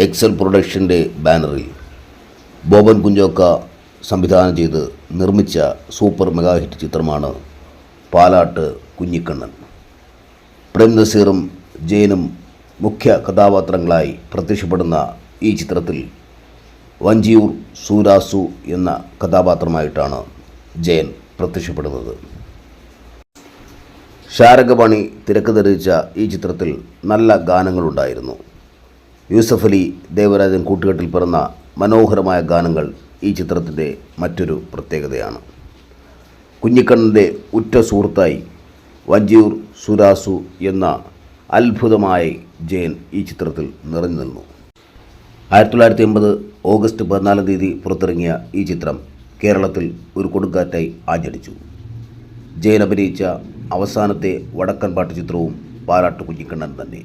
Excel പ്രൊഡക്ഷന്റെ ബാനറിൽ ബോബൻ കുഞ്ചോക്ക സംവിധാനം ചെയ്ത് നിർമ്മിച്ച സൂപ്പർ മെഗാ ഹിറ്റ് ചിത്രമാണ് പാലാട്ട് കുഞ്ഞിക്കണ്ണൻ. പ്രേം നസീറും ജയനും മുഖ്യ കഥാപാത്രങ്ങളായി പ്രത്യക്ഷപ്പെടുന്ന ഈ ചിത്രത്തിൽ വഞ്ചിയൂർ സൂരാസു എന്ന കഥാപാത്രമായിട്ടാണ് ജയൻ പ്രത്യക്ഷപ്പെടുന്നത്. ശാരംഗപാണി തിരക്ക് തെളിയിച്ച ഈ ചിത്രത്തിൽ നല്ല ഗാനങ്ങളുണ്ടായിരുന്നു. യൂസഫ് അലി ദേവരാജൻ കൂട്ടുകെട്ടിൽ പിറന്ന മനോഹരമായ ഗാനങ്ങൾ ഈ ചിത്രത്തിന്റെ മറ്റൊരു പ്രത്യേകതയാണ്. കുഞ്ഞിക്കണ്ണന്റെ ഉറ്റ സുഹൃത്തായി വഞ്ചിയൂർ സുരാസു എന്ന അത്ഭുതമായി ജയൻ ഈ ചിത്രത്തിൽ നിറഞ്ഞു നിന്നു. ആയിരത്തി തൊള്ളായിരത്തി എൺപത് ഓഗസ്റ്റ് പതിനാലാം തീയതി പുറത്തിറങ്ങിയ ഈ ചിത്രം കേരളത്തിൽ ഒരു കൊടുങ്കാറ്റായി ആചരിച്ചു ജയൻ അഭിനയിച്ച അവസാനത്തെ വടക്കൻ പാട്ട് ചിത്രവും പാലാട്ട് കുഞ്ഞിക്കണ്ണൻ തന്നെ.